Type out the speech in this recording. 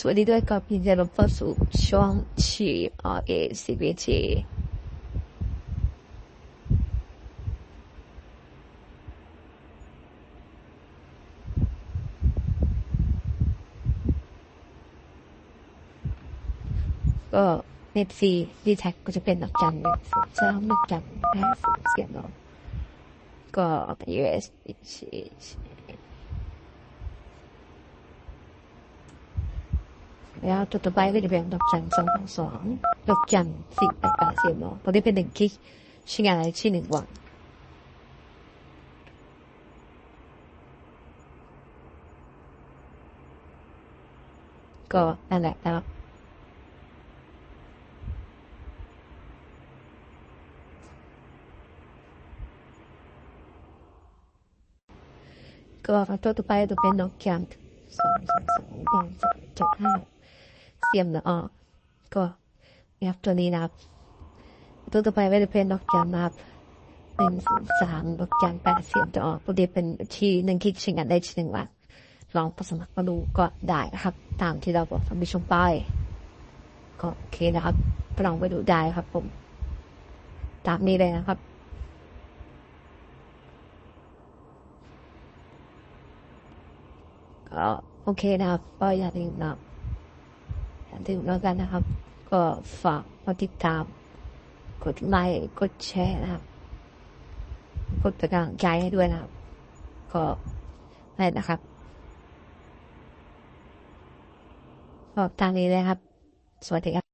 สวัสดีด้วยกับยินดีต้อนรับสู่ช่อง GRA CBT ก็เน็ตฟรีดีแท็กก็จะเป็นดอกจันหนึ่งศูนย์สามดอกจันห้าศูนย์เสียงเนาะก็ US แล้วตัวต่อไปก็จะเป็นดอกจันสองสองสองดอกจันสี่แปดแปดเสียงเนาะตอนนี้เป็นหนึ่งคลิกชิ้นงานอะไรชิ้นหนึ่งวันก็นั่นแหละนะครับก็ตัวต่อไปจะเป็นนกแก้มสองสองสองแปดเจ็ดห้า เสียมนะอ๋อก็ยับตัวนี้นะครับตัวต่อไปก็จะเป็นนกแก้มนะครับหนึ่งสองสามนกแก้มแปดเสียมจะออกตัวนี้เป็นที่หนึ่งคลิกชิงกันได้ชิ้นหนึ่งวันลองไปสมัครมาดูก็ได้นะครับ ตามที่เราบอกทำไปชมไปก็โอเคนะครับลองไปดูได้ครับ ผม ตามนี้เลยนะครับก็โอเคนะครับก็อย่าลืมนะ ลืมแล้วกันนะครับ ก็ฝากกดติดตาม กดไลค์กดแชร์นะครับ กดเป็นกำลังใจให้ด้วยนะครับ ก็นั่นนะครับขอบตางนี้เลยครับ สวัสดีครับ